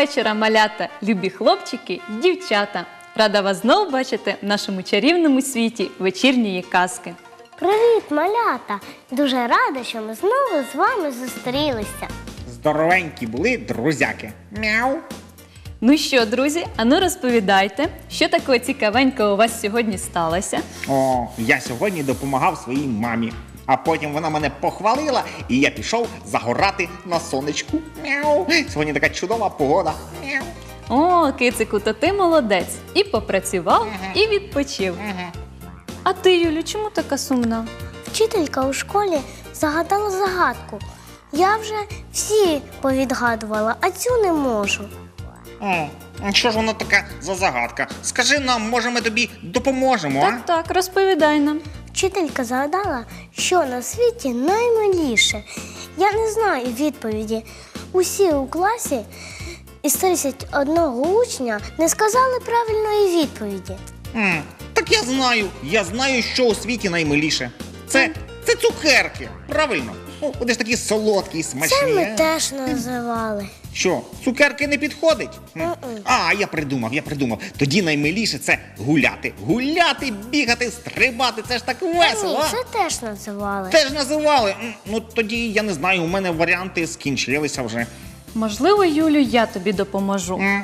Вечора, малята, любі хлопчики, дівчата. Рада вас знову бачити в нашому чарівному світі вечірньої казки. Привіт, малята! Дуже рада, що ми знову з вами зустрілися. Здоровенькі були друзяки. Мяу. Ну що, друзі, ану розповідайте, що такого цікавенького у вас сьогодні сталося? О, я сьогодні допомагав своїй мамі. А потім вона мене похвалила, і я пішов загорати на сонечку. Мяу. Сьогодні така чудова погода. Мяу. О, кицику, то ти молодець. І попрацював, і відпочив. А ти, Юлю, чому така сумна? Вчителька у школі загадала загадку. Я вже всі повідгадувала, а цю не можу. О, що ж воно таке за загадка? Скажи нам, може, ми тобі допоможемо, Так, так, розповідай нам. Вчителька загадала, що на світі наймиліше. Я не знаю відповіді. Усі у класі із 31 учня не сказали правильної відповіді. М, так я знаю. Я знаю, що у світі наймиліше. Це, це цукерки. Правильно? О, вони ж такі солодкі і смачні. Це ми теж називали. Що, цукерки не підходить? М. А, я придумав, я придумав. Тоді наймиліше це гуляти. Гуляти, бігати, стрибати. Це ж так весело. ні, а? це теж називали. Теж називали. М, Ну тоді я не знаю, у мене варіанти скінчилися вже. Можливо, Юлю, я тобі допоможу. М.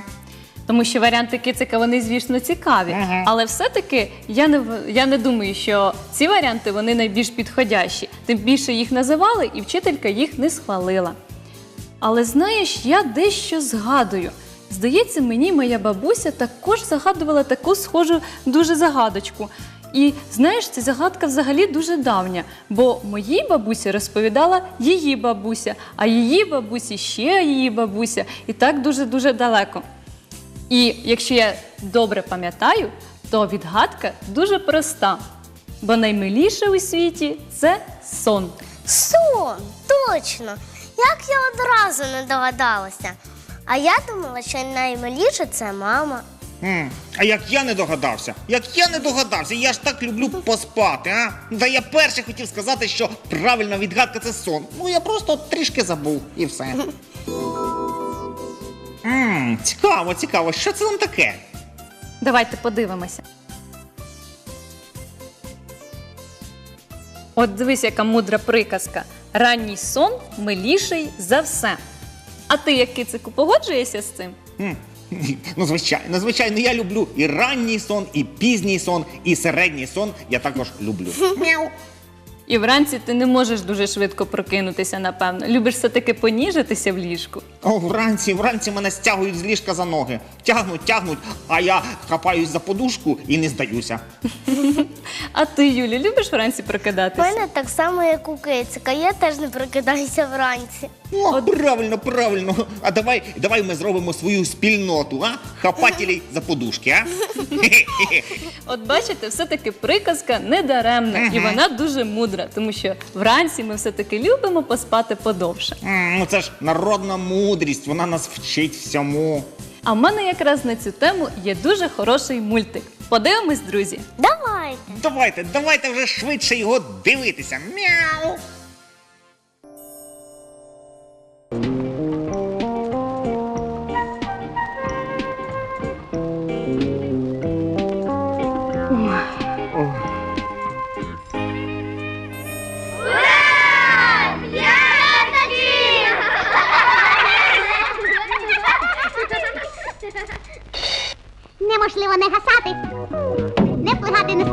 Тому що варіанти кицика вони, звісно, цікаві. Ага. Але все-таки я не, в- я не думаю, що ці варіанти вони найбільш підходящі. Тим більше їх називали, і вчителька їх не схвалила. Але знаєш, я дещо згадую. Здається, мені моя бабуся також загадувала таку схожу дуже загадочку. І знаєш, ця загадка взагалі дуже давня, бо моїй бабусі розповідала її бабуся, а її бабусі ще її бабуся, і так дуже-дуже далеко. І якщо я добре пам'ятаю, то відгадка дуже проста. Бо наймиліше у світі це сон. Сон, точно. Як я одразу не догадалася. А я думала, що наймиліше це мама. М. А як я не догадався? Як я не догадався, я ж так люблю поспати, а? Та я перше хотів сказати, що правильна відгадка це сон. Ну я просто трішки забув і все. М, цікаво, цікаво, що це там таке? Давайте подивимося. От дивись, яка мудра приказка. Ранній сон миліший за все. А ти, як кицику, погоджуєшся з цим? М, Ну, звичайно, звичайно, я люблю і ранній сон, і пізній сон, і середній сон я також люблю. Мяу. І вранці ти не можеш дуже швидко прокинутися, напевно. Любиш все-таки поніжитися в ліжку. О, вранці, вранці мене стягують з ліжка за ноги. Тягнуть, тягнуть, а я хапаюсь за подушку і не здаюся. А ти, Юлі, любиш вранці У прокидатися? мене так само, як у кицика. Я теж не прокидаюся вранці. О, правильно, правильно. А давай, давай ми зробимо свою спільноту, а? Хапателей за подушки, а? От бачите, все-таки приказка не даремна, і вона дуже мудра, тому що вранці ми все-таки любимо поспати подовше. М, Ну це ж народна мудрість, вона нас вчить всьому. А в мене якраз на цю тему є дуже хороший мультик. Подивимось, друзі. Давайте. Давайте, давайте вже швидше його дивитися. Мяу.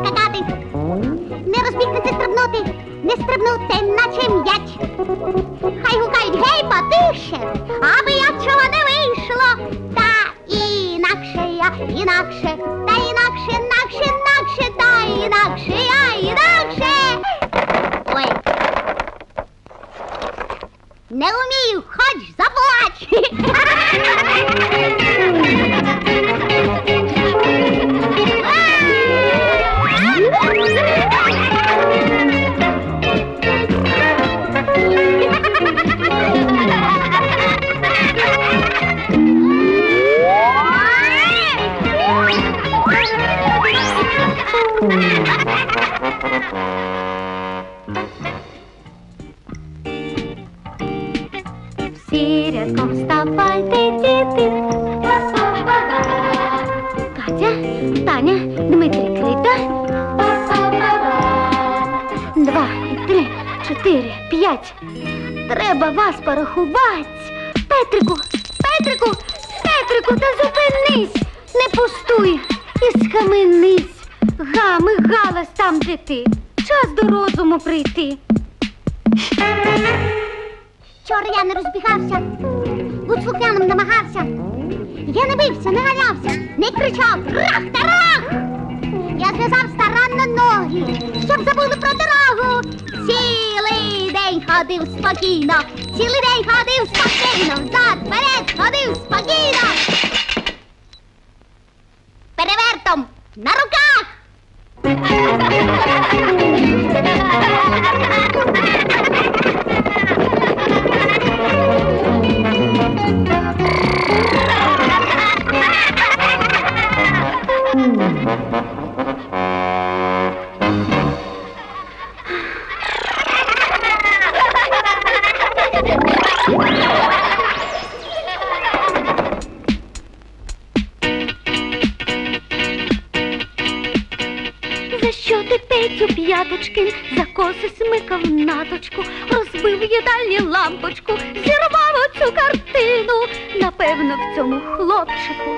Скакати, не розбігти, стрибнути, не стрибнути, наче м'яч. Хай гукають гей, потише, аби я чого не вийшло. Та інакше я, інакше, та Всі рядком вставайте, діти. Катя, Таня, Дмитрий Крита. Два, три, чотири, п'ять. Треба вас порахувати. Петрику, Петрику, Петрику, та зупинись, не пустуй і схаменись. Гами галас там, де ти. Час до розуму прийти. Вчора я не розбігався, будь слухняним намагався. Я не бився, не ганявся, не кричав рах та. Я зв'язав старанно ноги, щоб забули про дорогу. Цілий день ходив спокійно, цілий день ходив спокійно, їдальні лампочку, зірвав оцю картину. Напевно, в цьому хлопчику,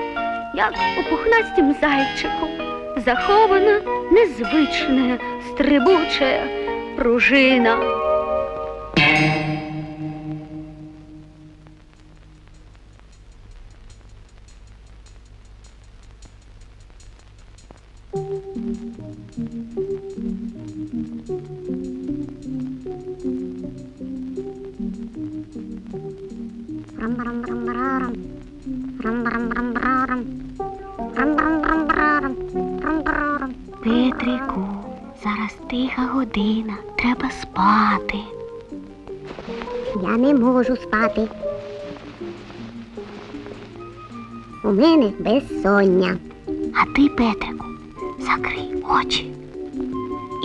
як у пухнастім зайчику, захована незвична, стрибуча пружина. Петрику, зараз тиха година, треба спати. Я не можу спати. У мене безсоння. А ти, Петрику, закрий очі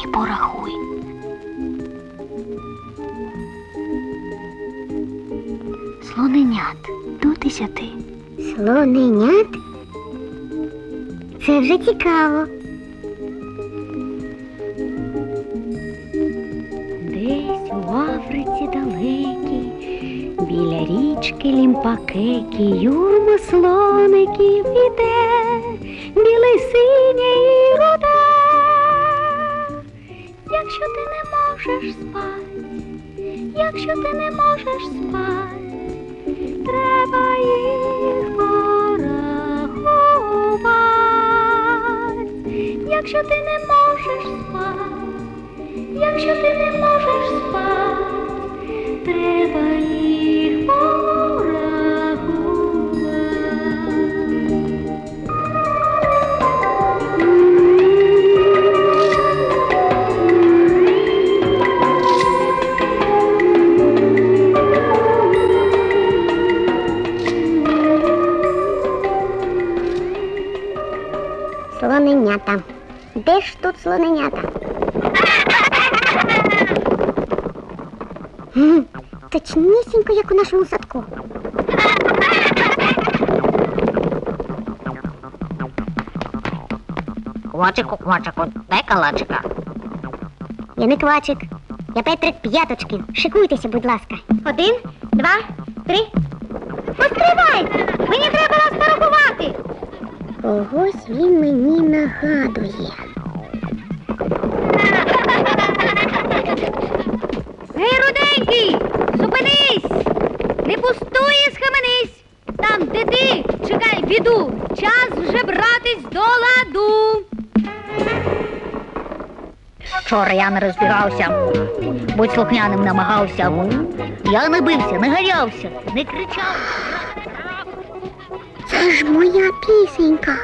і порахуй. Слоненят до десяти. Слоненят? Це вже цікаво. Десь у Африці далекій, біля річки Лімпакекі, юрма слоників іде, білий синє і руде. Якщо ти не можеш спати, якщо ти не можеш спати, треба їх порахувати. Якщо ти не можеш спати, якщо ти не можеш Слоненята. Де ж тут слоненята? Точнісінько, як у нашому садку. Квачику, квачику, дай калачика. Я не квачик. Я Петрик П'яточки. Шикуйтеся, будь ласка. Один, два, три. Постривай! Мені треба вас порахувати. Когось він мені нагадує. Гей, руденький! Зупинись! Не пустуй і схаменись! Там, де ти, чекай, біду! Час вже братись до ладу! Вчора я не розбігався, будь слухняним намагався. Я не бився, не ганявся, не кричав. Це ж моя пісенька.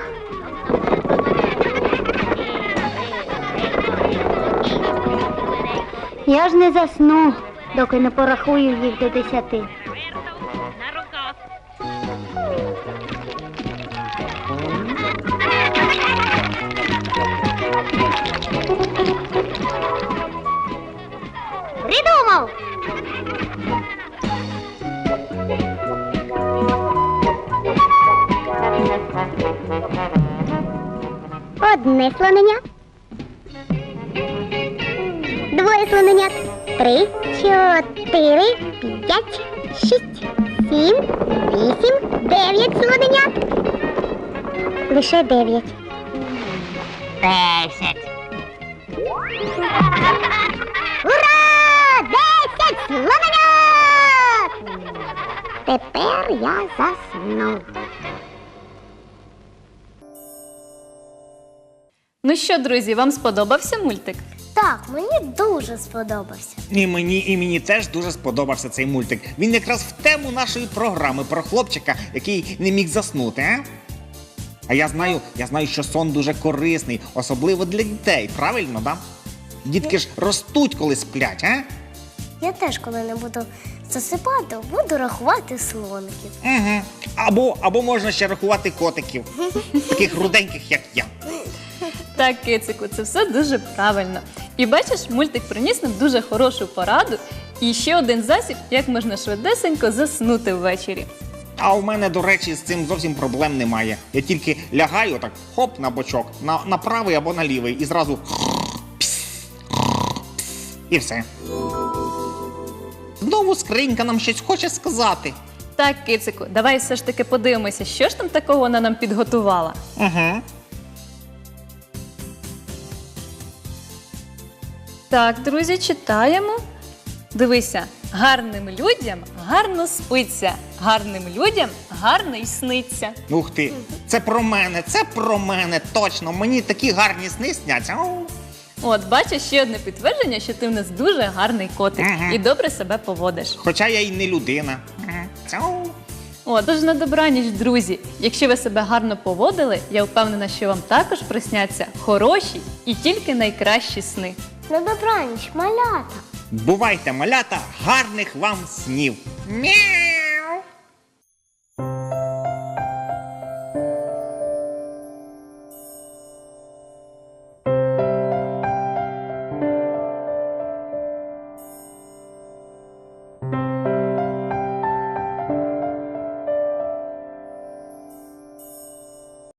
Я ж не засну, доки не порахую їх до десяти. Одне слонення. Двоє слоненят. Три, чотири, п'ять, шість, сім, вісім, дев'ять слоненят. Лише дев'ять. Десять. Ура! Десять слоненят! Тепер я засну. Ну що, друзі, вам сподобався мультик? Так, мені дуже сподобався. І мені, і мені теж дуже сподобався цей мультик. Він якраз в тему нашої програми про хлопчика, який не міг заснути, а? А я знаю, я знаю, що сон дуже корисний, особливо для дітей, правильно, да? Дітки ж ростуть, коли сплять, а? Я теж, коли не буду засипати, буду рахувати слоників. Угу. Або, або можна ще рахувати котиків, таких руденьких, як я. Так, кицику, це все дуже правильно. І бачиш, мультик приніс нам дуже хорошу пораду і ще один засіб, як можна швидесенько заснути ввечері. А у мене, до речі, з цим зовсім проблем немає. Я тільки лягаю так, хоп, на бочок, на, на правий або на лівий, і зразу і все. Знову скринька нам щось хоче сказати. Так, кицику, давай все ж таки подивимося, що ж там такого вона нам підготувала. Угу. Так, друзі, читаємо. Дивися, гарним людям гарно спиться, гарним людям гарно й сниться. Ух ти, це про мене, це про мене, точно. Мені такі гарні сни сняться. Ау. От, бачиш ще одне підтвердження, що ти в нас дуже гарний котик Ага. і добре себе поводиш. Хоча я й не людина. Мгм. Цяу. О, тож на добраніч, друзі. Якщо ви себе гарно поводили, я впевнена, що вам також присняться хороші і тільки найкращі сни. На добраніч, малята. Бувайте, малята, гарних вам снів. Мяу!